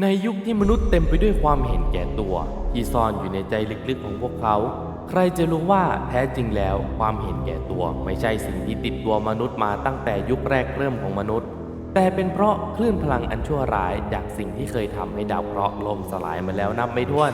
ในยุคที่มนุษย์เต็มไปด้วยความเห็นแก่ตัว ที่ซ่อนอยู่ในใจลึกๆของพวกเขา ใครจะรู้ว่าแท้จริงแล้วความเห็นแก่ตัวไม่ใช่สิ่งที่ติดตัวมนุษย์มาตั้งแต่ยุคแรกเริ่มของมนุษย์ แต่เป็นเพราะคลื่นพลังอันชั่วร้ายจากสิ่งที่เคยทำให้ดาวเคราะห์ล่มสลายมาแล้วนับไม่ถ้วน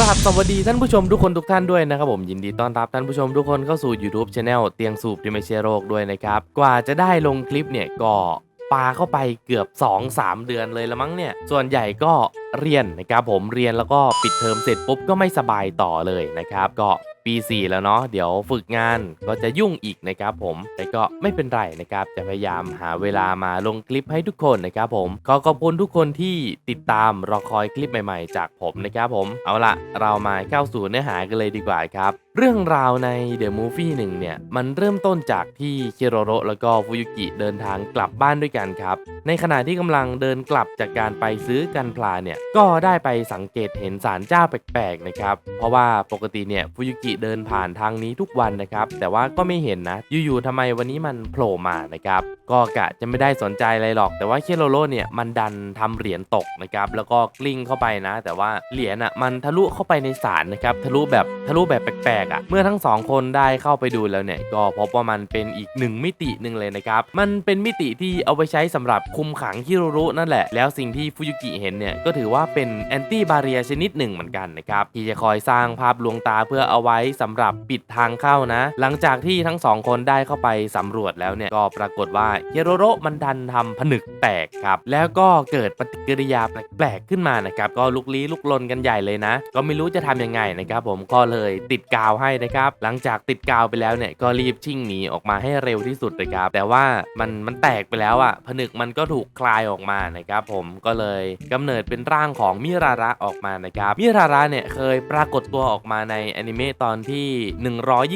ราบสวัสดีท่านผู้ชมทุกคนทุกท่านด้วยนะครับผมยินดีต้อนรับท่านผู้ชมทุกคนเข้าสู่ YouTube Channel เตียงสูบที่ไม่ใช่โรคด้วยนะครับ กว่าจะได้ลงคลิปเนี่ยก็ปาเข้าไปเกือบ 2-3 เดือนเลยละมั้งเนี่ย ส่วนใหญ่ก็ เรียนนะครับผมเรียนแล้วก็ปิดเทอมเสร็จปุ๊บก็ไม่สบายต่อเลยนะครับ ก็ปี 4 แล้วเนาะเดี๋ยวฝึกงานก็จะยุ่งอีกนะครับผมแต่ก็ไม่เป็นไรนะครับ จะพยายามหาเวลามาลงคลิปให้ทุกคนนะครับผม ขอขอบคุณทุกคนที่ติดตามรอคอยคลิปใหม่ๆ จากผมนะครับผมเอาละเรามาเข้าสู่เนื้อหากันเลยดีกว่าครับ เรื่องราวใน The Movie หนึ่งเนี่ย มันเริ่มต้นจากที่คิโรโรแล้วก็ฟุยุกิเดินทางกลับบ้านด้วยกันครับในขณะที่กำลังเดินกลับจากการไปซื้อกันพลาเนี่ยก็ได้ไปสังเกตเห็นสารเจ้าแปลกๆนะครับ เพราะว่าปกติเนี่ยฟุยุกิเดินผ่านทางนี้ทุกวันนะครับ แต่ว่าก็ไม่เห็นนะ อยู่ๆทำไมวันนี้มันโผล่มานะครับ ก็กะจะไม่ได้สนใจอะไรหรอก แต่ว่าเคโรโรเนี่ยมันดันทำเหรียญตกนะครับ แล้วก็กลิ้งเข้าไปนะ แต่ว่าเหรียญอะมันทะลุเข้าไปในสารนะครับ ทะลุแบบทะลุแบบแปลกๆอะ เมื่อทั้งสองคนได้เข้าไปดูแล้วเนี่ยก็พบว่ามันเป็นอีกหนึ่งมิติหนึ่งเลยนะครับ มันเป็นมิติที่เอาไปใช้สำหรับคุมขังคิโรโรนั่นแหละ แล้วสิ่งที่ฟุยุกิเห็นเนี่ยก็ถือว่าเป็นแอนตี้บาเรียชนิดหนึ่งเหมือนกันนะครับที่จะคอยสร้างภาพลวงตาเพื่อเอาไว้สำหรับปิดทางเข้านะ หลังจากที่ทั้งสองคนได้เข้าไปสำรวจแล้วเนี่ยก็ปรากฏว่าคิโรโรมันดันทำผนึกแตกครับ แล้วก็เกิดปฏิกิริยาแปลกๆขึ้นมานะครับ ก็ลุกลี้ลุกลนกันใหญ่เลยนะ ก็ไม่รู้จะทำยังไงนะครับผมก็เลยติดกาวให้นะครับ หลังจากติดกาวไปแล้วเนี่ยก็รีบชิ่งหนีออกมาให้เร็วที่สุดนะครับ แต่ว่ามันมันแตกไปแล้วอะ่ะผนึกมันก็ถูกคลายออกมานะครับผมก็เลยกำเนิดเป็นร่างของมิราระออกมานะครับมิราระเนี่ยเคยปรากฏตัวออกมาในอนิเมะตอนที่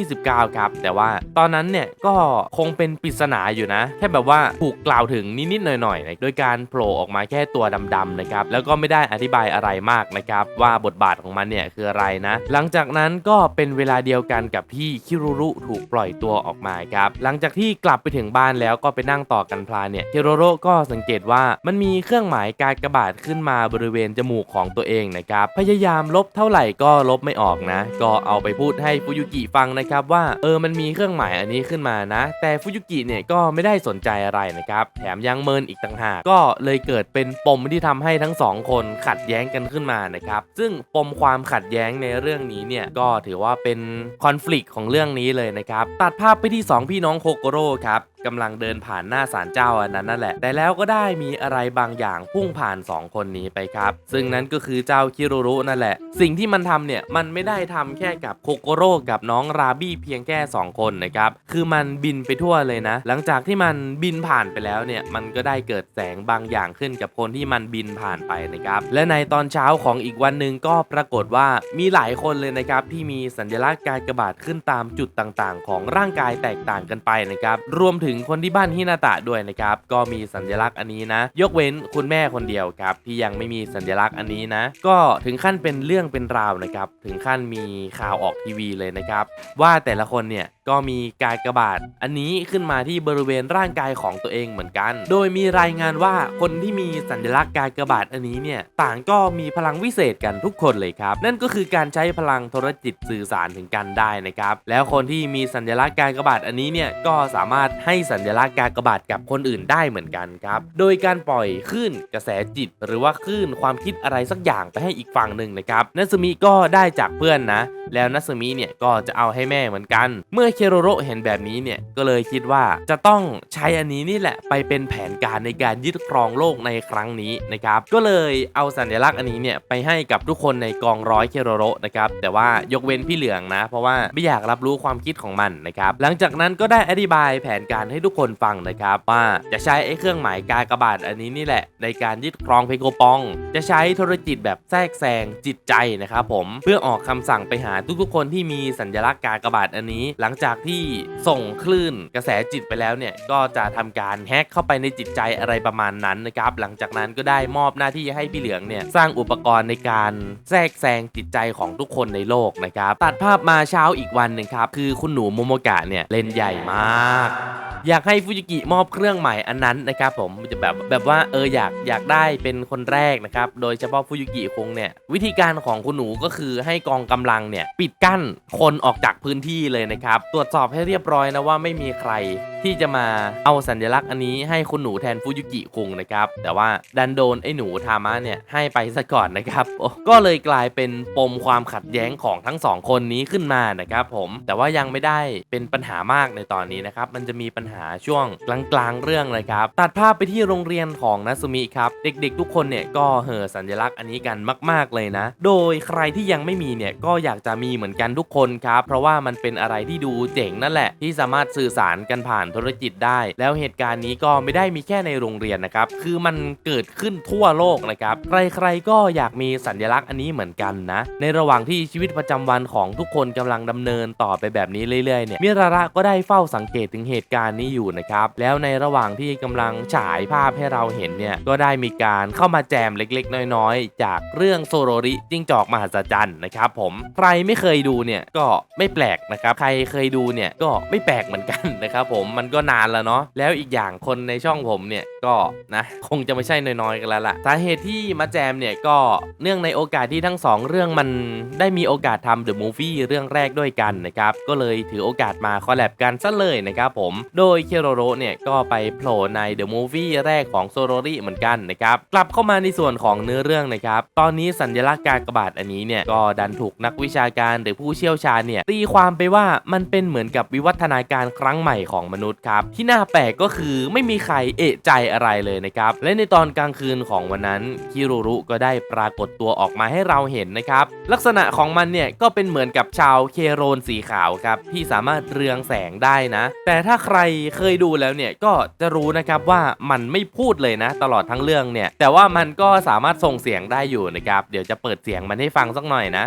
129 ครับ แต่ว่าตอนนั้นเนี่ยก็คงเป็นปริศนาอยู่นะ แค่แบบว่าถูกกล่าวถึงนิดๆหน่อยๆนะโดยการโผล่ออกมาแค่ตัวดำๆนะครับแล้วก็ไม่ได้อธิบายอะไรมากนะครับว่าบทบาทของมันเนี่ยคืออะไรนะ หลังจากนั้นก็เป็นเวลาเดียวกันกับที่คิรุรุถูกปล่อยตัวออกมาครับหลังจากที่กลับไปถึงบ้านแล้วก็ไปนั่งต่อกันพลาเนี่ยคิรุรุก็สังเกตว่ามันมีเครื่องหมายการกระบาดขึ้นมาบริเวณจมูกของตัวเองนะครับพยายามลบเท่าไหร่ก็ลบไม่ออกนะ ก็เอาไปพูดให้ฟุยุกิฟังนะครับว่าเออมันมีเครื่องหมายอันนี้ขึ้นมานะ แต่ฟุยุกิเนี่ยก็ไม่ได้สนใจอะไรนะครับแถมยังเมินอีกต่างหากก็เลยเกิดเป็นปมที่ทำให้ทั้งสองคนขัดแย้งกันขึ้นมานะครับซึ่งปมความขัดแย้งในเรื่องนี้เนี่ยก็ถือว่าเป็นคอน FLICT ของเรื่องนี้เลยนะครับตัดภาพไปที่ 2 พี่น้องโคโกโร่ครับ กำลังเดินผ่านหน้าศาลเจ้าอันนั้นนั่นแหละ แต่แล้วก็ได้มีอะไรบางอย่างพุ่งผ่าน 2 คนนี้ไปครับ ซึ่งนั้นก็คือเจ้าคิรุรุนั่นแหละ สิ่งที่มันทำเนี่ยมันไม่ได้ทำแค่กับโคโกโร่กับน้องราบี้เพียงแค่ 2 คนนะครับ คือมันบินไปทั่วเลยนะ หลังจากที่มันบินผ่านไปแล้วเนี่ยมันก็ได้เกิดแสงบางอย่างขึ้นกับคนที่มันบินผ่านไปนะครับ และในตอนเช้าของอีกวันหนึ่งก็ปรากฏว่ามีหลายคนเลยนะครับที่มีสัญลักษณ์การกระบาดขึ้นตามจุดต่างๆ ของร่างกายแตกต่างกันไปนะครับ รวมถึงงคนที่บ้านฮินาตะด้วยนะครับ ก็มีสัญลักษณ์อันนี้นะ ยกเว้นคุณแม่คนเดียวครับที่ยังไม่มีสัญลักษณ์อันนี้นะ ก็ถึงขั้นเป็นเรื่องเป็นราวนะครับ ถึงขั้นมีข่าวออกทีวีเลยนะครับ ว่าแต่ละคนเนี่ยก็มีกากระบาดอันนี้ขึ้นมาที่บริเวณร่างกายของตัวเองเหมือนกัน โดยมีรายงานว่าคนที่มีสัญลักษณ์กากระบาดอันนี้เนี่ยต่างก็มีพลังวิเศษกันทุกคนเลยครับ นั่นก็คือการใช้พลังโทรจิตสื่อสารถึงกันได้นะครับ แล้วคนที่มีสัญลักษณ์กากระบาดอันนี้เนี่ยก็สามารถให้สัญลักษณ์การกระบาดกับคนอื่นได้เหมือนกันครับ โดยการปล่อยคลื่นกระแสจิต หรือว่าคลื่นความคิดอะไรสักอย่างไปให้อีกฝั่งหนึ่งนะครับนัสมิก็ได้จากเพื่อนนะ แล้วนัสมิเนี่ยก็จะเอาให้แม่เหมือนกัน เมื่อเคโรโรเห็นแบบนี้เนี่ยก็เลยคิดว่าจะต้องใช้อันนี้นี่แหละ ไปเป็นแผนการในการยึดครองโลกในครั้งนี้นะครับก็เลยเอาสัญลักษณ์อันนี้เนี่ยไปให้กับทุกคนในกองร้อยเคโรโรนะครับแต่ว่ายกเว้นพี่เหลืองนะ เพราะว่าไม่อยากรับรู้ความคิดของมันนะครับหลังจากนั้นก็ได้อธิบายแผนการารให้ทุกคนฟังนะครับว่าจะใช้ไอ้เครื่องหมายกากบาทอันนี้นี่แหละ ในการยึดครองเพโกปอง จะใช้โทรจิตแบบแทรกแซงจิตใจนะครับผมเพื่อออกคำสั่งไปหาทุกๆ คนที่มีสัญลักษณ์กากบาทอันนี้ หลังจากที่ส่งคลื่นกระแสจิตไปแล้วเนี่ยก็จะทำการแฮ็กเข้าไปในจิตใจอะไรประมาณนั้นนะครับหลังจากนั้นก็ได้มอบหน้าที่ให้พี่เหลืองเนี่ยสร้างอุปกรณ์ในการแทรกแซงจิตใจของทุกคนในโลกนะครับตัดภาพมาเช้าอีกวันหนึ่งครับคือคุณหนูโมโมกะเนี่ยเล่นใหญ่มากอยากให้ฟูจิกิมอบเครื่องใหม่อันนั้นนะครับผมจะแบบแบบว่าเอออยากอยากได้เป็นคนแรกนะครับโดยเฉพาะฟูจิกิคงเนี่ยวิธีการของคุณหนูก็คือให้กองกำลังเนี่ยปิดกั้นคนออกจากพื้นที่เลยนะครับตรวจสอบให้เรียบร้อยนะว่าไม่มีใครที่จะมาเอาสัญลักษณ์อันนี้ให้คุณหนูแทนฟูยุกิคุงนะครับแต่ว่าดันโดนไอ้หนูทามะเนี่ยให้ไปซะก่อนนะครับก็เลยกลายเป็นปมความขัดแย้งของทั้งสองคนนี้ขึ้นมานะครับผมแต่ว่ายังไม่ได้เป็นปัญหามากในตอนนี้นะครับมันจะมีปัญหาช่วงกลางๆเรื่องเลยครับตัดภาพไปที่โรงเรียนของนัสมิครับ เด็กๆ ทุกคนเนี่ยก็เห่อสัญลักษณ์อันนี้กันมาก ๆเลยนะ โดยใครที่ยังไม่มีเนี่ยก็อยากจะมีเหมือนกันทุกคนครับ เพราะว่ามันเป็นอะไรที่ดูเจ๋งนั่นแหละ ที่สามารถสื่อสารกันผ่านโทรจิตได้ แล้วเหตุการณ์นี้ก็ไม่ได้มีแค่ในโรงเรียนนะครับ คือมันเกิดขึ้นทั่วโลกนะครับ ใครๆก็อยากมีสัญลักษณ์อันนี้เหมือนกันนะ ในระหว่างที่ชีวิตประจำวันของทุกคนกำลังดำเนินต่อไปแบบนี้เรื่อยๆเนี่ยมิราระก็ได้เฝ้าสังเกตถึงเหตุการณ์นี้อยู่นะครับ แล้วในระหว่างที่กำลังฉายภาพให้เราเห็นเนี่ย ก็ได้มีการเข้ามาแจมเล็กๆ น้อยๆ จากเรื่องโซโรริจิ้งจอกมหัศจรรย์นะครับผม ใครไม่เคยดูเนี่ยก็ไม่แปลกนะครับ ใครเคยดูเนี่ยก็ไม่แปลกเหมือนกันนะครับผม มันก็นานแล้วเนาะ แล้วอีกอย่างคนในช่องผมเนี่ยก็นะคงจะไม่ใช่น้อยๆ กันแล้วล่ะ สาเหตุที่มาแจมเนี่ยก็เนื่องในโอกาสที่ทั้งสองเรื่องมันได้มีโอกาสทำเดอะมูฟวี่เรื่องแรกด้วยกันนะครับ ก็เลยถือโอกาสมาคอลแลบกันซะเลยนะครับผม โดยเคโรโรเนี่ยก็ไปโผล่ในเดอะมูฟวี่แรกของโซโรริเหมือนกันนะครับกลับเข้ามาในส่วนของเนื้อเรื่องนะครับตอนนี้สัญลักษณ์การกระบาดอันนี้เนี่ยก็ดันถูกนักวิชาการหรือผู้เชี่ยวชาญเนี่ยตีความไปว่ามันเป็นเหมือนกับวิวัฒนาการครั้งใหม่ของมนุษย์ครับที่น่าแปลกก็คือไม่มีใครเอะใจอะไรเลยนะครับและในตอนกลางคืนของวันนั้นคิโรรุก็ได้ปรากฏตัวออกมาให้เราเห็นนะครับลักษณะของมันเนี่ยก็เป็นเหมือนกับชาวเคโรนสีขาวครับที่สามารถเรืองแสงได้นะ แต่ถ้าใครเคยดูแล้วเนี่ยก็จะรู้นะครับว่ามันไม่พูดเลยนะ ตลอดทั้งเรื่องเนี่ย แต่ว่ามันก็สามารถส่งเสียงได้อยู่นะครับ เดี๋ยวจะเปิดเสียงมันให้ฟังสักหน่อยนะ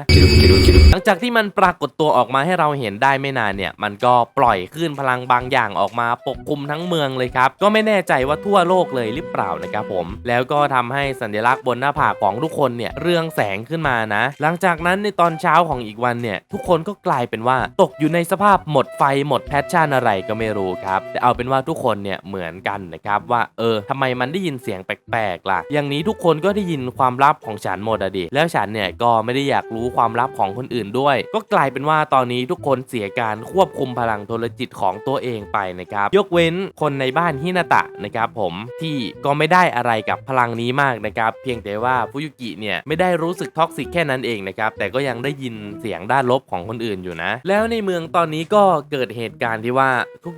หลังจากที่มันปรากฏตัวออกมาให้เราเห็นได้ไม่นานเนี่ย มันก็ปล่อยคลื่นพลังบางอย่างออกมาปกคลุมทั้งเมืองเลยครับ ก็ไม่แน่ใจว่าทั่วโลกเลยหรือเปล่านะครับผม แล้วก็ทำให้สัญลักษณ์บนหน้าผากของทุกคนเนี่ยเรืองแสงขึ้นมานะ หลังจากนั้นในตอนเช้าของอีกวันเนี่ยทุกคนก็กลายเป็นว่าตกอยู่ในสภาพหมดไฟหมดแพชชั่นอะไรก็ไม่รู้ครับแต่เอาเป็นว่าทุกคนเนี่ยเหมือนกันนะครับว่าเออทำไมมันได้ยินเสียงแปลกๆล่ะ อย่างนี้ทุกคนก็ได้ยินความลับของฉันหมดอะดิแล้วฉันเนี่ยก็ไม่ได้อยากรู้ความลับของคนอื่นด้วย ก็กลายเป็นว่าตอนนี้ทุกคนเสียการควบคุมพลังโทรจิตของตัวเองไปนะครับยกเว้นคนในบ้านฮินาตะนะครับผมที่ก็ไม่ได้อะไรกับพลังนี้มากนะครับเพียงแต่ว่าฟุยุกิเนี่ยไม่ได้รู้สึกท็อกซิกแค่นั้นเองนะครับแต่ก็ยังได้ยินเสียงด้านลบของคนอื่นอยู่นะ แล้วในเมืองตอนนี้ก็เกิดเหตุการณ์ที่ว่า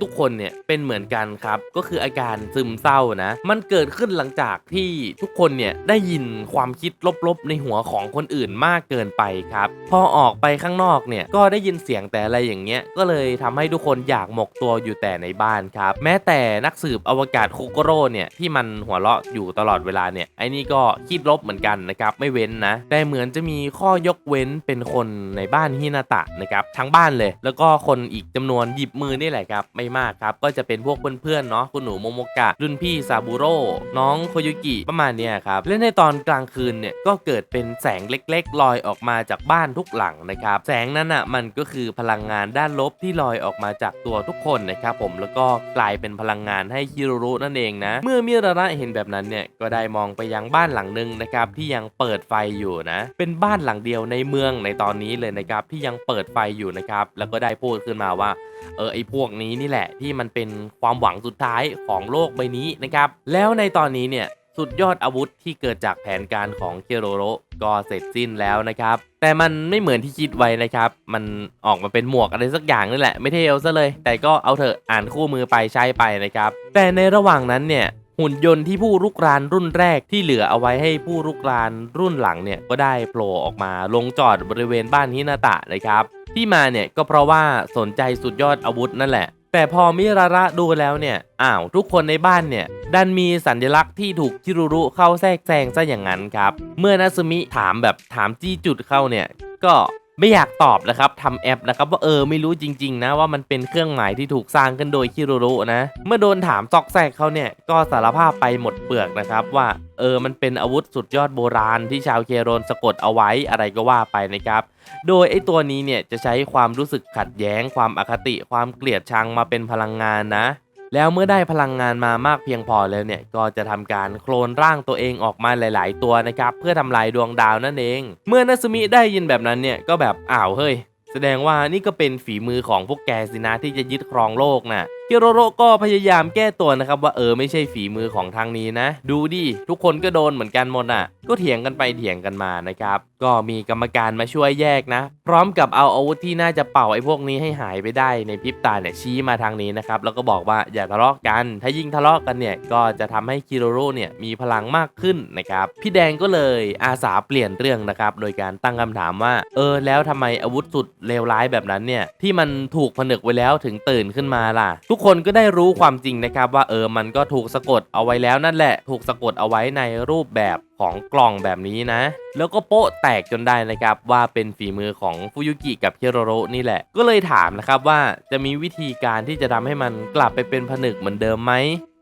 ทุกๆ คนเนี่ยเป็นเหมือนกันครับ ก็คืออาการซึมเศร้านะ มันเกิดขึ้นหลังจากที่ทุกคนเนี่ยได้ยินความคิดลบๆ ในหัวของคนอื่นมากเกินไปครับ พอออกไปข้างนอกเนี่ยก็ได้ยินเสียงแต่อะไรอย่างเงี้ยก็เลยทำให้ทุกคนอยากหมกตัวอยู่แต่ในบ้านครับ แม้แต่นักสืบอวกาศโคโกโร่เนี่ยที่มันหัวเราะอยู่ตลอดเวลาเนี่ยไอ้นี่ก็คิดลบเหมือนกันนะครับไม่เว้นนะ แต่เหมือนจะมีข้อยกเว้นเป็นคนในบ้านฮินาตะนะครับทั้งบ้านเลย แล้วก็คนอีกจำนวนหยิบมือนี่แหละครับไม่มากครับก็จะเป็นพวกเพื่อนๆเนาะคุณหนูโมโมกะ รุ่นพี่ซาบุโร่น้องโคยุกิประมาณเนี้ยครับและในตอนกลางคืนเนี่ยก็เกิดเป็นแสงเล็กๆลอยออกมาจากบ้านทุกหลังนะครับแสงนั้นอะมันก็คือพลังงานด้านลบที่ลอยออกมาจากตัวทุกคนนะครับผมแล้วก็กลายเป็นพลังงานให้ฮิโรรุนั่นเองนะเมื่อมิราระเห็นแบบนั้นเนี่ยก็ได้มองไปยังบ้านหลังหนึ่งนะครับที่ยังเปิดไฟอยู่นะ เป็นบ้านหลังเดียวในเมืองในตอนนี้เลยนะครับที่ยังเปิดไฟอยู่นะครับแล้วก็ได้พูดขึ้นมาว่า เออไอพวกนี้นี่แหละที่มันเป็นความหวังสุดท้ายของโลกใบนี้นะครับ แล้วในตอนนี้เนี่ยสุดยอดอาวุธที่เกิดจากแผนการของเคโรโรก็เสร็จสิ้นแล้วนะครับ แต่มันไม่เหมือนที่คิดไว้นะครับ มันออกมาเป็นหมวกอะไรสักอย่างนี่แหละ ไม่เท่ซะเลย แต่ก็เอาเถอะอ่านคู่มือไปใช้ไปนะครับ แต่ในระหว่างนั้นเนี่ย หุ่นยนต์ที่ผู้รุกรานรุ่นแรกที่เหลือเอาไว้ให้ผู้รุกรานรุ่นหลังเนี่ยก็ได้โผล่ออกมาลงจอดบริเวณบ้านฮินาตะนะครับ ที่มาเนี่ยก็เพราะว่าสนใจสุดยอดอาวุธนั่นแหละ แต่พอมิราระดูแล้วเนี่ยอ้าวทุกคนในบ้านเนี่ยดันมีสัญลักษณ์ที่ถูกคิรุรุเข้าแทรกแซงซะอย่างนั้นครับ เมื่อนาซึมิถามแบบถามจี้จุดเข้าเนี่ยก็ ไม่อยากตอบนะครับทำแอปนะครับว่าเออไม่รู้จริง ๆ นะว่ามันเป็นเครื่องหมายที่ถูกสร้างขึ้นโดยคิโรุรุนะ เมื่อโดนถามซอกแซกเขาเนี่ยก็สารภาพไปหมดเปลือกนะครับว่าเออมันเป็นอาวุธสุดยอดโบราณที่ชาวเคโรนสะกดเอาไว้อะไรก็ว่าไปนะครับ โดยไอ้ตัวนี้เนี่ยจะใช้ความรู้สึกขัดแย้งความอคติความเกลียดชังมาเป็นพลังงานนะ แล้วเมื่อได้พลังงานมามากเพียงพอแล้วเนี่ยก็จะทำการโคลนร่างตัวเองออกมาหลาย ๆ ตัวนะครับเพื่อทำลายดวงดาวนั่นเอง เมื่อนัสมิได้ยินแบบนั้นเนี่ยก็แบบอ้าวเฮ้ย แสดงว่านี่ก็เป็นฝีมือของพวกแกสินะที่จะยึดครองโลกนะ่ะ คิโรโรก็พยายามแก้ตัวนะครับว่าเออไม่ใช่ฝีมือของทางนี้นะ ดูดิทุกคนก็โดนเหมือนกันหมดอะ ก็เถียงกันไปเถียงกันมานะครับ ก็มีกรรมการมาช่วยแยกนะ พร้อมกับเอาอาวุธที่น่าจะเป่าไอ้พวกนี้ให้หายไปได้ในพริบตาเนี่ยชี้มาทางนี้นะครับแล้วก็บอกว่าอย่าทะเลาะกัน ถ้ายิ่งทะเลาะกันเนี่ยก็จะทำให้คิโรโรเนี่ยมีพลังมากขึ้นนะครับพี่แดงก็เลยอาสาเปลี่ยนเรื่องนะครับโดยการตั้งคำถามว่า เออ แล้วทำไมอาวุธสุดเลวร้ายแบบนั้นเนี่ยที่มันถูกผนึกไว้แล้วถึงตื่นขึ้นมาล่ะทุกคนก็ได้รู้ความจริงนะครับว่าเออมันก็ถูกสะกดเอาไว้แล้วนั่นแหละ ถูกสะกดเอาไว้ในรูปแบบของกล่องแบบนี้นะ แล้วก็โป๊ะแตกจนได้นะครับว่าเป็นฝีมือของฟูยุกิกับเฮโรโรนี่แหละ ก็เลยถามนะครับว่าจะมีวิธีการที่จะทำให้มันกลับไปเป็นผนึกเหมือนเดิมไหม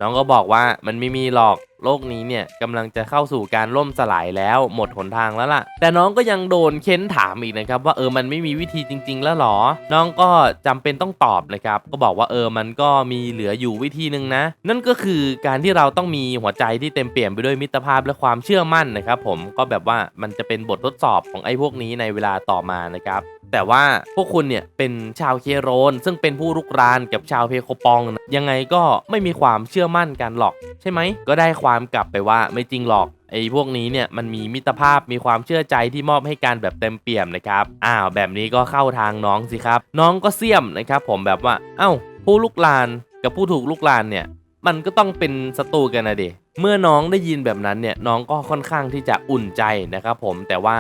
น้องก็บอกว่ามันไม่มีหรอกโลกนี้เนี่ยกำลังจะเข้าสู่การล่มสลายแล้วหมดหนทางแล้วล่ะ แต่น้องก็ยังโดนเค้นถามอีกนะครับว่าเออมันไม่มีวิธีจริง ๆ แล้วหรอ น้องก็จำเป็นต้องตอบนะครับก็บอกว่าเออมันก็มีเหลืออยู่วิธีหนึ่งนะ นั่นก็คือการที่เราต้องมีหัวใจที่เต็มเปี่ยมไปด้วยมิตรภาพและความเชื่อมั่นนะครับผมก็แบบว่ามันจะเป็นบททดสอบของไอ้พวกนี้ในเวลาต่อมานะครับ แต่ว่าพวกคุณเนี่ยเป็นชาวเคโรน ซึ่งเป็นผู้รุกรานกับชาวเพโคปองนะยังไงก็ไม่มีความเชื่อมั่นกันหรอก ใช่ไหม ก็ได้ความกลับไปว่าไม่จริงหรอกไอ้พวกนี้เนี่ยมันมีมิตรภาพมีความเชื่อใจที่มอบให้กันแบบเต็มเปี่ยมนะครับอ้าวแบบนี้ก็เข้าทางน้องสิครับ น้องก็เสี่ยมนะครับ ผมแบบว่า เอ้า ผู้ลุกลานกับผู้ถูกลุกลานเนี่ย มันก็ต้องเป็นศัตรูกันนะเด เมื่อน้องได้ยินแบบนั้นเนี่ยน้องก็ค่อนข้างที่จะอุ่นใจนะครับผมแต่ว่า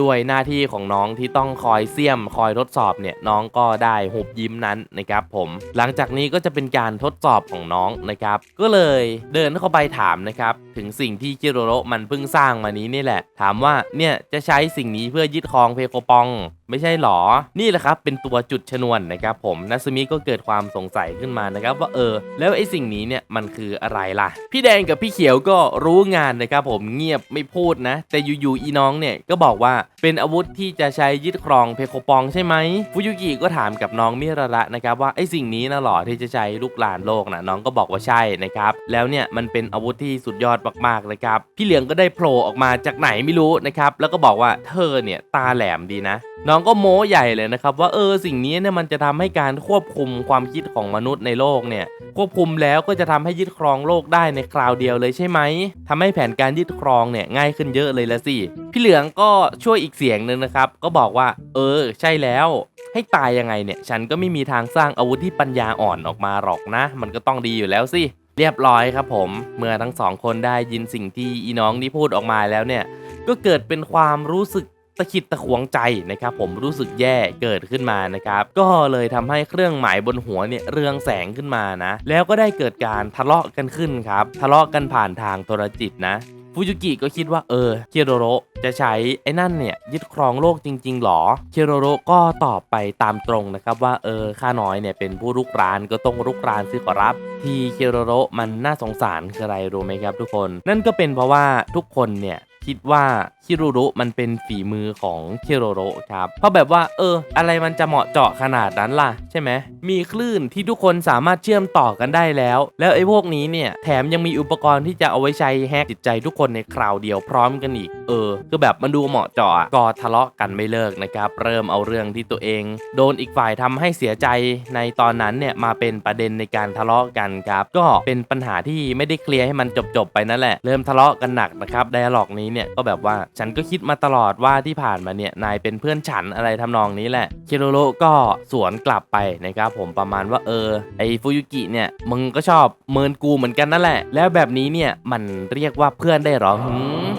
ด้วยหน้าที่ของน้องที่ต้องคอยเสี่ยมคอยทดสอบเนี่ยน้องก็ได้หุบยิ้มนั้นนะครับผมหลังจากนี้ก็จะเป็นการทดสอบของน้องนะครับ ก็เลยเดินเข้าไปถามนะครับถึงสิ่งที่คิโรโรมันเพิ่งสร้างมานี้นี่แหละ ถามว่าเนี่ยจะใช้สิ่งนี้เพื่อยึดครองเพโกปอง ไม่ใช่หรอ นี่แหละครับเป็นตัวจุดชนวนนะครับผมนัสมิก็เกิดความสงสัยขึ้นมานะครับว่าเออ แล้วไอ้สิ่งนี้เนี่ยมันคืออะไรล่ะ พี่แดงกับพี่ขียวก็รู้งานนะครับผมเงียบไม่พูดนะ แต่อยู่ๆอีน้องเนี่ยก็บอกว่าเป็นอาวุธที่จะใช้ยึดครองเพโคปองใช่ไหมฟุยุกิก็ถามกับน้องมิระระนะครับว่าไอ้สิ่งนี้นะหรอที่จะใช้ลูกหลานโลกนะน้องก็บอกว่าใช่นะครับแล้วเนี่ยมันเป็นอาวุธที่สุดยอดมากๆเลยครับพี่เหลืองก็ได้โผล่ออกมาจากไหนไม่รู้นะครับแล้วก็บอกว่าเธอเนี่ยตาแหลมดีนะ น้องก็โม้ใหญ่เลยนะครับว่าเออสิ่งนี้เนี่ยมันจะทำให้การควบคุมความคิดของมนุษย์ในโลกเนี่ยควบคุมแล้วก็จะทำให้ยึดครองโลกได้ในคราวเดียวเลยใช่ไหมทำให้แผนการยึดครองเนี่ยง่ายขึ้นเยอะเลยละสิ พี่เหลืองก็ช่วยอีกเสียงหนึ่งนะครับ ก็บอกว่า เออ ใช่แล้ว ให้ตายยังไงเนี่ย ฉันก็ไม่มีทางสร้างอาวุธที่ปัญญาอ่อนออกมาหรอกนะ มันก็ต้องดีอยู่แล้วสิเรียบร้อยครับผม เมื่อทั้งสองคนได้ยินสิ่งที่อีน้องนี่พูดออกมาแล้วเนี่ย ก็เกิดเป็นความรู้สึกะขิดตะขวงใจนะครับผมรู้สึกแย่เกิดขึ้นมานะครับก็เลยทำให้เครื่องหมายบนหัวเนี่ยเรืองแสงขึ้นมานะ แล้วก็ได้เกิดการทะเลาะกันขึ้นครับทะเลาะกันผ่านทางโทรจิตนะฟูยุกิก็คิดว่าเออเคียโรโรจะใช้ไอ้นั่นเนี่ยยึดครองโลกจริง ๆหรอเคียโรโรก็ตอบไปตามตรงนะครับว่าเออข้าน้อยเนี่ยเป็นผู้รุกรานก็ต้องรุกรานสิขอรับ ที่เคียโรโรมันน่าสงสารคืออะไรรู้ไหมครับทุกคน นั่นก็เป็นเพราะว่าทุกคนเนี่ยคิดว่าคิรุรุมันเป็นฝีมือของคิโรโรครับเพราะแบบว่า เออ อะไรมันจะเหมาะเจาะขนาดนั้นล่ะ ใช่ไหมมีคลื่นที่ทุกคนสามารถเชื่อมต่อกันได้แล้ว แล้วไอ้พวกนี้เนี่ยแถมยังมีอุปกรณ์ที่จะเอาไว้ใช้แฮกจิตใจทุกคนในคราวเดียวพร้อมกันอีก เออ คือแบบมันดูเหมาะเจาะอะก็ทะเลาะกันไม่เลิกนะครับ เริ่มเอาเรื่องที่ตัวเอง โดนอีกฝ่ายทำให้เสียใจในตอนนั้นเนี่ยมาเป็นประเด็นในการทะเลาะกันครับก็เป็นปัญหาที่ไม่ได้เคลียร์ให้มันจบๆไปนั่นแหละเริ่มทะเลาะกันหนักนะครับไดอะล็อกนี้เนี่ยก็แบบว่าฉันก็คิดมาตลอดว่าที่ผ่านมาเนี่ยนายเป็นเพื่อนฉันอะไรทำนองนี้แหละเคโรโรก็สวนกลับไปนะครับผมประมาณว่าเออไอฟูยุกิเนี่ยมึงก็ชอบเมินกูเหมือนกันนั่นแหละ แล้วแบบนี้เนี่ยมันเรียกว่าเพื่อนได้หรอหื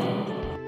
ม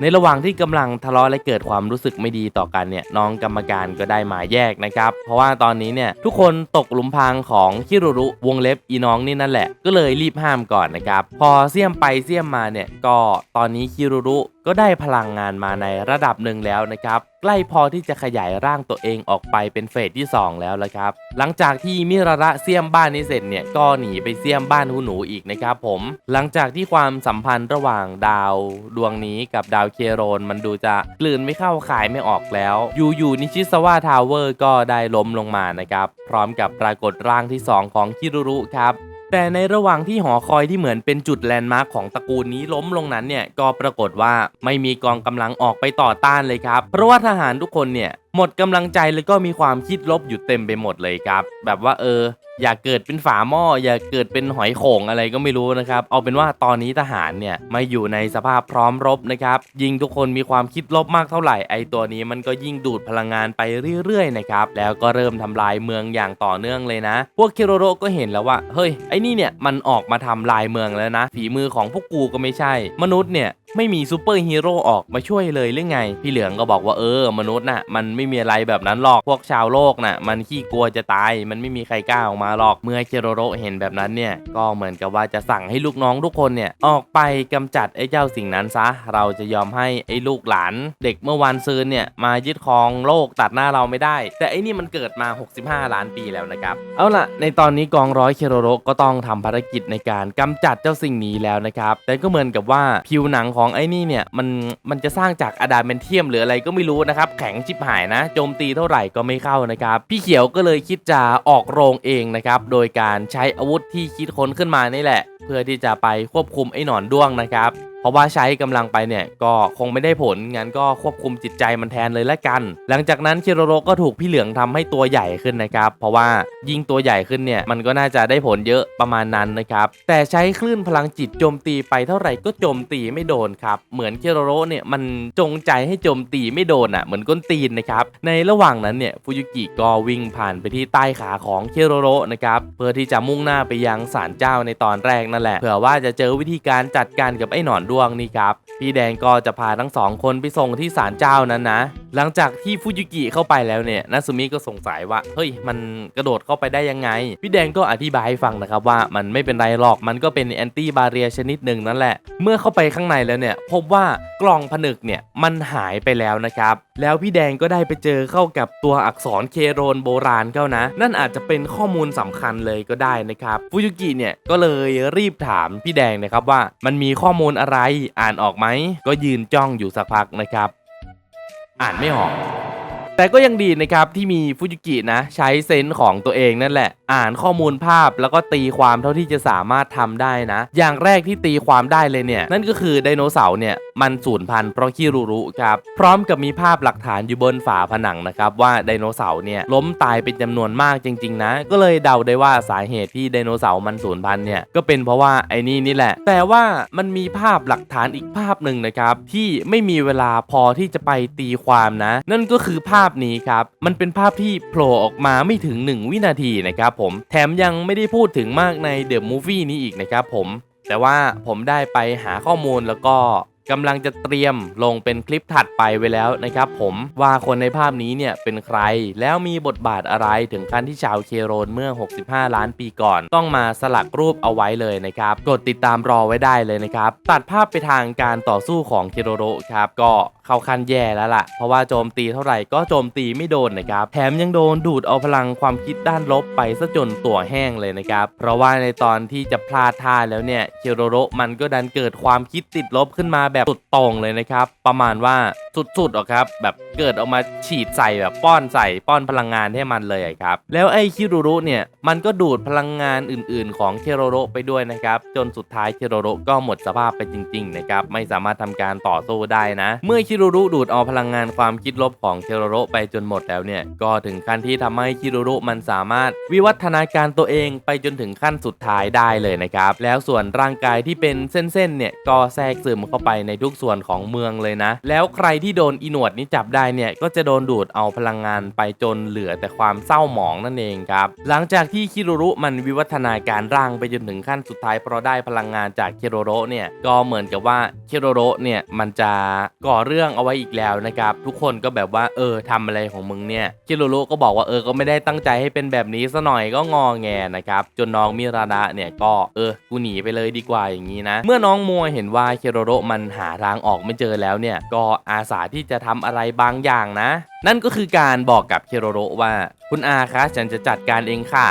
ในระหว่างที่กำลังทะเลาะและเกิดความรู้สึกไม่ดีต่อกันเนี่ยน้องกรรมการก็ได้มาแยกนะครับ เพราะว่าตอนนี้เนี่ยทุกคนตกหลุมพรางของคิรุรุวงเล็บอีน้องนี่นั่นแหละ ก็เลยรีบห้ามก่อนนะครับ พอเสี่ยมไปเสี่ยมมาเนี่ยก็ตอนนี้คิรุรุก็ได้พลังงานมาในระดับหนึ่งแล้วนะครับ ใกล้พอที่จะขยายร่างตัวเองออกไปเป็นเฟสที่ 2 แล้วละครับ หลังจากที่มิระระเสียมบ้านนี้เสร็จเนี่ยก็หนีไปเสียมบ้านหูหนูอีกนะครับผม หลังจากที่ความสัมพันธ์ระหว่างดาวดวงนี้กับดาวเคโรน มันดูจะกลืนไม่เข้าขายไม่ออกแล้วอยู่อยู่นิชิสวาทาวเวอร์ก็ได้ล้มลงมานะครับพร้อมกับปรากฏร่างที่ 2 ของคิรุรุครับ แต่ในระหว่างที่หอคอยที่เหมือนเป็นจุดแลนด์มาร์คของตระกูลนี้ล้มลงนั้นเนี่ยก็ปรากฏว่าไม่มีกองกำลังออกไปต่อต้านเลยครับ เพราะว่าทหารทุกคนเนี่ยหมดกำลังใจแล้วก็มีความคิดลบอยู่เต็มไปหมดเลยครับ แบบว่าเออ อย่าเกิดเป็นฝาหม้ออย่าเกิดเป็นหอยโข่งอะไรก็ไม่รู้นะครับ เอาเป็นว่าตอนนี้ทหารเนี่ยมาอยู่ในสภาพพร้อมรบนะครับ ยิ่งทุกคนมีความคิดลบมากเท่าไหร่ไอตัวนี้มันก็ยิ่งดูดพลังงานไปเรื่อยๆนะครับแล้วก็เริ่มทำลายเมืองอย่างต่อเนื่องเลยนะ พวกเคโรโรก็เห็นแล้วว่าเฮ้ยไอนี่เนี่ยมันออกมาทำลายเมืองแล้วนะฝีมือของพวกกูก็ไม่ใช่ มนุษย์เนี่ยไม่มีซูเปอร์ฮีโร่ออกมาช่วยเลยหรือไง พี่เหลืองก็บอกว่าเออ มนุษย์น่ะ มันไม่มีอะไรแบบนั้นหรอกพวกชาวโลกน่ะ มันขี้กลัวจะตาย มันไม่มีใครกล้าออกมาหรอกเมื่อเคโรโรเห็นแบบนั้นเนี่ย ก็เหมือนกับว่าจะสั่งให้ลูกน้องทุกคนเนี่ย ออกไปกำจัดไอ้เจ้าสิ่งนั้นซะ เราจะยอมให้ไอ้ลูกหลาน เด็กเมื่อวันซืนเนี่ยมายึดครองโลกตัดหน้าเราไม่ได้ แต่ไอ้นี่มันเกิดมา 65 ล้านปีแล้วนะครับเอาล่ะ ในตอนนี้กองร้อยเคโรโรก็ต้องทำภารกิจในการกำจัดเจ้าสิ่งนี้แล้วนะครับแต่ก็เหมือนกับว่าผิวหนังของไอ้นี่เนี่ยมันมันจะสร้างจากอะดามนเทียมหรืออะไรก็ไม่รู้นะครับ แข็งชิบหายนะ โจมตีเท่าไหร่ก็ไม่เข้านะครับ พี่เขียวก็เลยคิดจะออกโรงเองนะครับ โดยการใช้อาวุธที่คิดค้นขึ้นมานี่แหละ เพื่อที่จะไปควบคุมไอ้หนอนด้วงนะครับ ราะว่าใช้กำลังไปเนี่ยก็คงไม่ได้ผลงั้นก็ควบคุมจิตใจมันแทนเลยละกัน หลังจากนั้นคิโรโรก็ถูกพี่เหลืองทำให้ตัวใหญ่ขึ้นนะครับ เพราะว่ายิ่งตัวใหญ่ขึ้นเนี่ยมันก็น่าจะได้ผลเยอะประมาณนั้นนะครับแต่ใช้คลื่นพลังจิตโจมตีไปเท่าไหร่ก็โจมตีไม่โดนครับเหมือนคิโรโรเนี่ยมันจงใจให้โจมตีไม่โดนอะเหมือนก้นตีนนะครับในระหว่างนั้นเนี่ยฟูยุกิก็วิ่งผ่านไปที่ใต้ขาของคิโรโรนะครับเพื่อที่จะมุ่งหน้าไปยังศาลเจ้าในตอนแรกนั่นแหละเผื่อว่าจะเจอวิธีการจัดการกับไอ้หนอนด้วงนี่ครับ พี่แดงก็จะพาทั้งสองคนไปส่งที่ศาลเจ้านั้นนะ หลังจากที่ฟูยุกิเข้าไปแล้วเนี่ยนัสุมิก็สงสัยว่า เฮ้ย มันกระโดดเข้าไปได้ยังไง พี่แดงก็อธิบายให้ฟังนะครับว่ามันไม่เป็นไรหรอก มันก็เป็นแอนตี้บาเรียชนิดหนึ่งนั่นแหละ เมื่อเข้าไปข้างในแล้วเนี่ยพบว่ากล่องผนึกเนี่ยมันหายไปแล้วนะครับ แล้วพี่แดงก็ได้ไปเจอเข้ากับตัวอักษรเคโรนโบราณเข้านะ นั่นอาจจะเป็นข้อมูลสำคัญเลยก็ได้นะครับฟูยุกิเนี่ยก็เลยรีบถามพี่แดงนะครับว่ามันมีข้อมูลอะไรอ่านออกไหม ก็ยืนจ้องอยู่สักพักนะครับ อ่านไม่ออก แต่ก็ยังดีนะครับที่มีฟูจิกินะใช้เซนส์ของตัวเองนั่นแหละ อ่านข้อมูลภาพแล้วก็ตีความเท่าที่จะสามารถทำได้นะ อย่างแรกที่ตีความได้เลยเนี่ย นั่นก็คือไดโนเสาร์เนี่ยมันสูญพันธุ์เพราะคิรุรุครับพร้อมกับมีภาพหลักฐานอยู่บนฝาผนังนะครับว่าไดโนเสาร์เนี่ยล้มตายเป็นจำนวนมากจริงๆนะ ก็เลยเดาได้ว่าสาเหตุที่ไดโนเสาร์มันสูญพันธุ์เนี่ยก็เป็นเพราะว่าไอ้นี่นี่แหละ แต่ว่ามันมีภาพหลักฐานอีกภาพหนึ่งนะครับที่ไม่มีเวลาพอที่จะไปตีความนะ นั่นก็คือภาพาพนี้ครับ มันเป็นภาพที่โผล่ออกมาไม่ถึง 1 วินาทีนะครับผม แถมยังไม่ได้พูดถึงมากในเดอะมูฟวี่นี้อีกนะครับผม แต่ว่าผมได้ไปหาข้อมูลแล้วก็ กำลังจะเตรียมลงเป็นคลิปถัดไปไว้แล้วนะครับผมว่าคนในภาพนี้เนี่ยเป็นใครแล้วมีบทบาทอะไรถึงขั้นที่ชาวเคโรนเมื่อ 65 ล้านปีก่อน ต้องมาสลักรูปเอาไว้เลยนะครับกดติดตามรอไว้ได้เลยนะครับตัดภาพไปทางการต่อสู้ของเคโรโรครับก็เข้าขั้นแย่แล้วล่ะ เพราะว่าโจมตีเท่าไหร่ก็โจมตีไม่โดนนะครับแถมยังโดนดูดเอาพลังความคิดด้านลบไปซะจนตัวแห้งเลยนะครับเพราะว่าในตอนที่จะพลาดท่าแล้วเนี่ยเคโรโรมันก็ดันเกิดความคิดติดลบขึ้นมาแบบสุดต่งเลยนะครับ ประมาณว่าสุดๆหรอกครับ แบบเกิดออกมาฉีดใส่แบบป้อนใส่ป้อนพลังงานให้มันเลยครับ แล้วไอ้คิรุรุเนี่ยมันก็ดูดพลังงานอื่น ๆ ของเคโรโรไปด้วยนะครับ จนสุดท้ายเคโรโรก็หมดสภาพไปจริง ๆ นะครับ ไม่สามารถทำการต่อสู้ได้นะ เมื่อคิรุรุดูดเอาพลังงานความคิดลบของเคโรโรไปจนหมดแล้วเนี่ยก็ถึงขั้นที่ทำให้คิรุรุมันสามารถวิวัฒนาการตัวเองไปจนถึงขั้นสุดท้ายได้เลยนะครับแล้วส่วนร่างกายที่เป็นเส้นๆเนี่ยก็แทรกซึมเข้าไปในทุกส่วนของเมืองเลยนะ แล้วใครที่โดนอีหนวดนี้จับได้เนี่ยก็จะโดนดูดเอาพลังงานไปจนเหลือแต่ความเศร้าหมองนั่นเองครับหลังจากที่คิรุรุมันวิวัฒนาการร่างไปจนถึงขั้นสุดท้ายเพราะได้พลังงานจากเคโรโรเนี่ยก็เหมือนกับว่าเคโรโรเนี่ยมันจะก่อเรื่องเอาไว้อีกแล้วนะครับทุกคนก็แบบว่าเออทำอะไรของมึงเนี่ยเคโรโรก็บอกว่าเออก็ไม่ได้ตั้งใจให้เป็นแบบนี้ซะหน่อยก็งอแงนะครับจนน้องมิราดะเนี่ยก็เออกูหนีไปเลยดีกว่าอย่างนี้นะ เมื่อน้องมัวเห็นว่าเคโรโรมันหาทางออกไม่เจอแล้วเนี่ย ก็อาสาที่จะทำอะไรบางอย่างนะ นั่นก็คือการบอกกับเคโรโรว่า คุณอาคะฉันจะจัดการเองค่ะ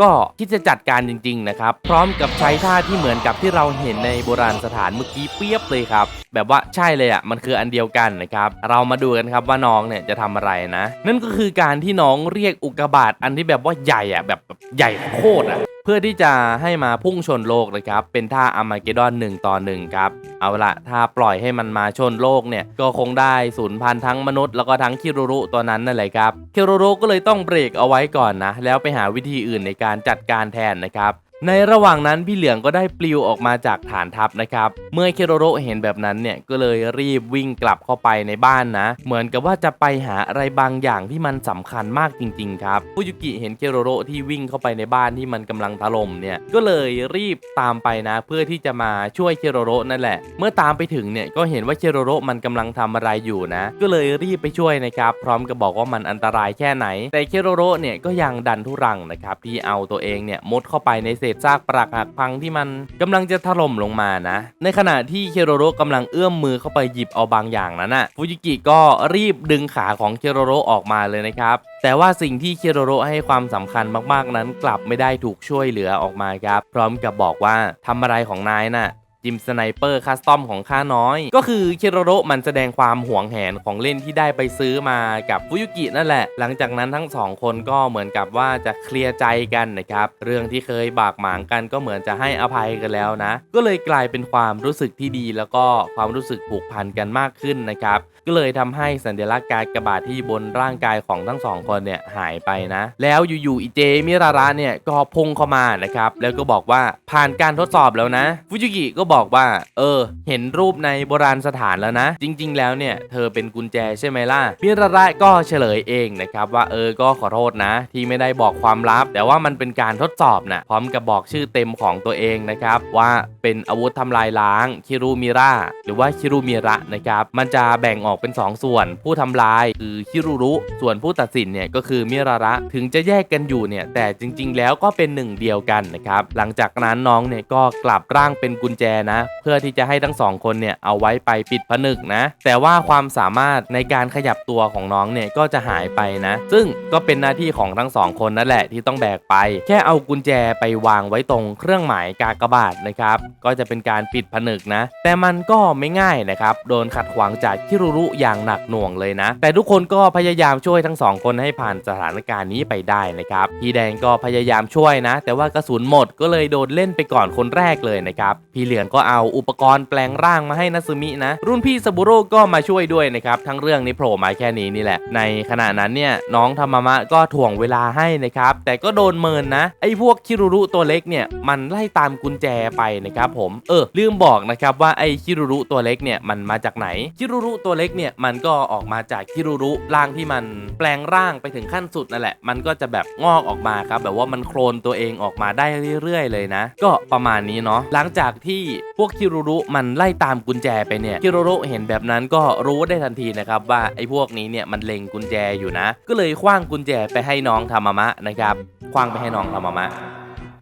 ก็คิดจะจัดการจริง ๆ นะครับ พร้อมกับใช้ท่าที่เหมือนกับที่เราเห็นในโบราณสถานเมื่อกี้เปียบเลยครับ แบบว่าใช่เลยอะมันคืออันเดียวกันนะครับ เรามาดูกันครับว่าน้องเนี่ยจะทำอะไรนะ นั่นก็คือการที่น้องเรียกอุกกาบาตอันที่แบบว่าใหญ่อะแบบแบบใหญ่โคตรอะ เพื่อที่จะให้มาพุ่งชนโลกนะครับ เป็นท่าอามาเกดอนหนึ่งต่อหนึ่งครับ เอาละถ้าปล่อยให้มันมาชนโลกเนี่ย ก็คงได้สูญพันธุ์ทั้งมนุษย์แล้วก็ทั้งคิรุรุตัวนั้นนั่นแหละครับ คิรุรุก็เลยต้องเบรกเอาไว้ก่อนนะ แล้วไปหาวิธีอื่นในการจัดการแทนนะครับ ในระหว่างนั้นพี่เหลืองก็ได้ปลิวออกมาจากฐานทัพนะครับ เมื่อเคโรโรเห็นแบบนั้นเนี่ยก็เลยรีบวิ่งกลับเข้าไปในบ้านนะ เหมือนกับว่าจะไปหาอะไรบางอย่างที่มันสำคัญมากจริงๆครับฟูยุกิเห็นเคโรโรที่วิ่งเข้าไปในบ้านที่มันกำลังถล่มเนี่ยก็เลยรีบตามไปนะ เพื่อที่จะมาช่วยเคโรโรนั่นแหละ เมื่อตามไปถึงเนี่ยก็เห็นว่าเคโรโรมันกำลังทำอะไรอยู่นะ ก็เลยรีบไปช่วยนะครับพร้อมกับบอกว่ามันอันตรายแค่ไหน แต่เคโรโรเนี่ยก็ยังดันทุรังนะครับที่เอาตัวเองเนี่ยมุดเข้าไปในเศษซากปรักหักพังที่มันกำลังจะถล่มลงมานะ ในขณะที่เคโรโรกำลังเอื้อมมือเข้าไปหยิบเอาบางอย่างนั้นน่ะฟูจิกิก็รีบดึงขาของเคโรโรออกมาเลยนะครับ แต่ว่าสิ่งที่เคโรโรให้ความสำคัญมากๆนั้น กลับไม่ได้ถูกช่วยเหลือออกมาครับ พร้อมกับบอกว่าทำอะไรของนายน่ะ จิมสไนเปอร์คัสตอมของข้าน้อย ก็คือเคโรโรมันแสดงความหวงแหนของเล่นที่ได้ไปซื้อมากับฟุยุกินั่นแหละ หลังจากนั้นทั้งสองคนก็เหมือนกับว่าจะเคลียร์ใจกันนะครับ เรื่องที่เคยบากหมางกันก็เหมือนจะให้อภัยกันแล้วนะ ก็เลยกลายเป็นความรู้สึกที่ดีแล้วก็ความรู้สึกผูกพันกันมากขึ้นนะครับ ก็เลยทำให้สัญลักษณ์การกระบาดที่บนร่างกายของทั้งสองคนเนี่ยหายไปนะ แล้วอยู่ๆอีเจมิราระเนี่ยก็พุ่งเข้ามานะครับแล้วก็บอกว่าผ่านการทดสอบแล้วนะฟูจิกิก็บอกว่า เออ เห็นรูปในโบราณสถานแล้วนะ จริง ๆ แล้วเนี่ยเธอเป็นกุญแจใช่ไหมล่ะมิราระก็เฉลยเองนะครับว่าเออก็ขอโทษนะ ที่ไม่ได้บอกความลับ แต่ว่ามันเป็นการทดสอบนะพร้อมกับบอกชื่อเต็มของตัวเองนะครับ ว่าเป็นอาวุธทำลายล้างคิรุมิระหรือว่าคิรุมิระนะครับมันจะแบ่งออกเป็น 2 ส่วน ผู้ทำลายคือคิรุรุ ส่วนผู้ตัดสินเนี่ยก็คือมิราระถึงจะแยกกันอยู่เนี่ยแต่จริง ๆ แล้วก็เป็นหนึ่งเดียวกันนะครับหลังจากนั้นน้องเนี่ยก็กลับร่างเป็นกุญแจนะ เพื่อที่จะให้ทั้งสองคนเนี่ยเอาไว้ไปปิดผนึกนะ แต่ว่าความสามารถในการขยับตัวของน้องเนี่ยก็จะหายไปนะ ซึ่งก็เป็นหน้าที่ของทั้งสองคนนั่นแหละที่ต้องแบกไป แค่เอากุญแจไปวางไว้ตรงเครื่องหมายกากบาทนะครับ ก็จะเป็นการปิดผนึกนะ แต่มันก็ไม่ง่ายนะครับ โดนขัดขวางจากคิรุรุอย่างหนักหน่วงเลยนะ แต่ทุกคนก็พยายามช่วยทั้งสองคนให้ผ่านสถานการณ์นี้ไปได้นะครับ พี่แดงก็พยายามช่วยนะ แต่ว่ากระสุนหมดก็เลยโดนเล่นไปก่อนคนแรกเลยนะครับ พี่เหลืองก็เอาอุปกรณ์แปลงร่างมาให้นัซึมินะ รุ่นพี่ซาบุโร่ก็มาช่วยด้วยนะครับ ทั้งเรื่องนี้โผล่มาแค่นี้นี่แหละ ในขณะนั้นเนี่ยน้องธรรมะมะก็ถ่วงเวลาให้นะครับ แต่ก็โดนเมินนะ ไอ้พวกคิรุรุตัวเล็กเนี่ยมันไล่ตามกุญแจไปนะครับผม เออลืมบอกนะครับว่าไอ้คิรุรุตัวเล็กเนี่ยมันมาจากไหน คิรุรุตัวเล็กเนี่ยมันก็ออกมาจากคิรุรุร่างที่มันแปลงร่างไปถึงขั้นสุดนั่นแหละ มันก็จะแบบงอกออกมาครับแบบว่ามันโคลนตัวเองออกมาได้เรื่อยๆ เลยนะ ก็ประมาณนี้เนาะหลังจากที่พวกคิรุรุมันไล่ตามกุญแจไปเนี่ยคิรุรุเห็นแบบนั้นก็รู้ได้ทันทีนะครับว่าไอ้พวกนี้เนี่ยมันเล็งกุญแจอยู่นะ ก็เลยคว้างกุญแจไปให้น้องธรรมะมะนะครับคว้างไปให้น้องธรรมะมะ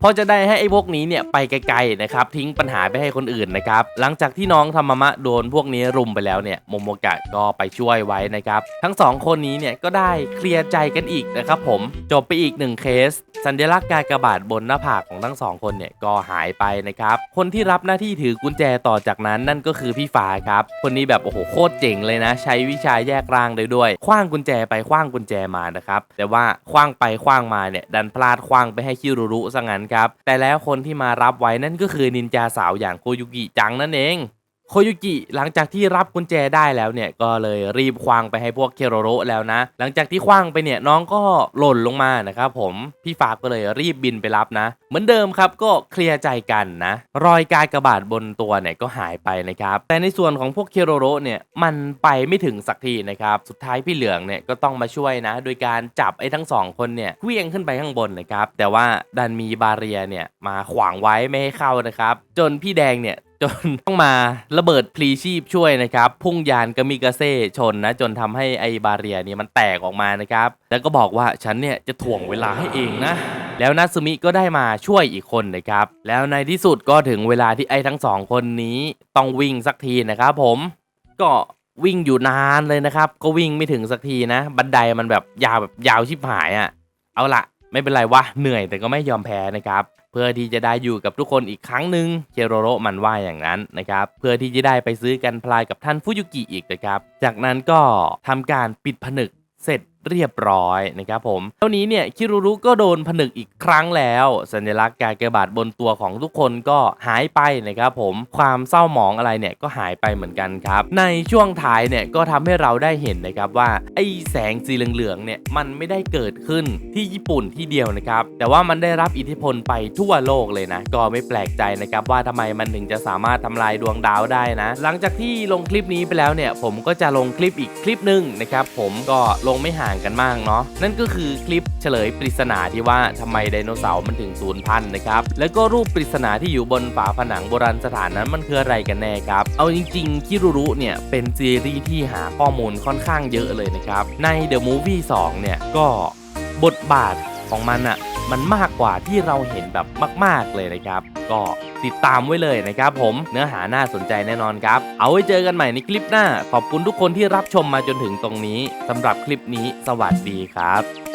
เพราะจะได้ให้ไอ้พวกนี้เนี่ยไปไกลๆนะครับทิ้งปัญหาไปให้คนอื่นนะครับหลังจากที่น้องธรรมะมะโดนพวกนี้รุมไปแล้วเนี่ยโมโมกะก็ไปช่วยไว้นะครับทั้งสองคนนี้เนี่ยก็ได้เคลียร์ใจกันอีกนะครับผมจบไปอีกหนึ่งเคส สัญลักษณ์การกระบาดบนหน้าผากของทั้งสองคนเนี่ยก็หายไปนะครับคนที่รับหน้าที่ถือกุญแจต่อจากนั้นนั่นก็คือพี่ฟ้าครับคนนี้แบบโอ้โหโคตรเจ๋งเลยนะ ใช้วิชาแยกร่างได้ด้วยคว้างกุญแจไปคว้างกุญแจมานะครับแต่ว่าคว้างไปคว้างมาเนี่ยดันพลาดคว้างไปให้คิรุรุซะงั้นครับ แต่แล้วคนที่มารับไว้นั่นก็คือนินจาสาวอย่างโคยุกิจังนั่นเอง โคยุกิหลังจากที่รับกุญแจได้แล้วเนี่ยก็เลยรีบคว้างไปให้พวกเคโรโรแล้วนะ หลังจากที่คว้างไปเนี่ยน้องก็หล่นลงมานะครับผมพี่ฝากก็เลยรีบบินไปรับนะ เหมือนเดิมครับก็เคลียร์ใจกันนะ รอยการกระบาดบนตัวเนี่ยก็หายไปนะครับแต่ในส่วนของพวกเคโรโรเนี่ยมันไปไม่ถึงสักทีนะครับสุดท้ายพี่เหลืองเนี่ยก็ต้องมาช่วยนะ โดยการจับไอ้ทั้งสองคนเนี่ยเคลี้ยงขึ้นไปข้างบนนะครับแต่ว่าดันมีบาเรียเนี่ยมาขวางไว้ไม่ให้เข้านะครับจนพี่แดงเนี่ย จนต้องมาระเบิดพลีชีพช่วยนะครับ พุ่งยานกามิกาเซ่ชนนะ จนทำให้ไอบาเรียเนี่ยมันแตกออกมานะครับ แล้วก็บอกว่าฉันเนี่ยจะถ่วงเวลาให้เองนะ แล้วนัตสึมิก็ได้มาช่วยอีกคนนะครับ แล้วในที่สุดก็ถึงเวลาที่ไอ้ทั้งสองคนนี้ต้องวิ่งสักทีนะครับผมก็วิ่งอยู่นานเลยนะครับ ก็วิ่งไม่ถึงสักทีนะ บันไดมันแบบยาวแบบยาวชิบหายอะ่ะ เอาละไม่เป็นไรวะเหนื่อยแต่ก็ไม่ยอมแพ้นะครับ เพื่อที่จะได้อยู่กับทุกคนอีกครั้งหนึ่งเคโรโรมันว่าอย่างนั้นนะครับ เพื่อที่จะได้ไปซื้อกันพลายกับท่านฟุยุกิอีกนะครับ จากนั้นก็ทำการปิดผนึกเสร็จ เรียบร้อยนะครับผมเท่านี้เนี่ยคิรุรุก็โดนผนึกอีกครั้งแล้ว สัญลักษณ์การกระบาดบนตัวของทุกคนก็หายไปนะครับผมความเศร้าหมองอะไรเนี่ยก็หายไปเหมือนกันครับ ในช่วงท้ายเนี่ยก็ทำให้เราได้เห็นนะครับว่าไอ้แสงสีเหลืองๆเนี่ยมันไม่ได้เกิดขึ้นที่ญี่ปุ่นที่เดียวนะครับแต่ว่ามันได้รับอิทธิพลไปทั่วโลกเลยนะก็ไม่แปลกใจนะครับว่าทำไมมันถึงจะสามารถทำลายดวงดาวได้นะ หลังจากที่ลงคลิปนี้ไปแล้วเนี่ยผมก็จะลงคลิปอีกคลิปหนึ่งนะครับผมก็ลงไม่ห่างกันมากเนาะนั่นก็คือคลิปเฉลยปริศนาที่ว่าทำไมไดโนเสาร์มันถึงสูญพันธุ์นะครับแล้วก็รูปปริศนาที่อยู่บนฝาผนังโบราณสถานนั้นมันคืออะไรกันแน่ครับเอาจริงๆคิรุรุเนี่ยเป็นซีรีส์ที่หาข้อมูลค่อนข้างเยอะเลยนะครับใน The Movie 2เนี่ยก็บทบาทของมันอะ มันมากกว่าที่เราเห็นแบบมาก ๆเลยนะครับ ก็ติดตามไว้เลยนะครับผมเนื้อหาน่าสนใจแน่นอนครับ เอาไว้เจอกันใหม่ในคลิปหน้า ขอบคุณทุกคนที่รับชมมาจนถึงตรงนี้สำหรับคลิปนี้ สวัสดีครับ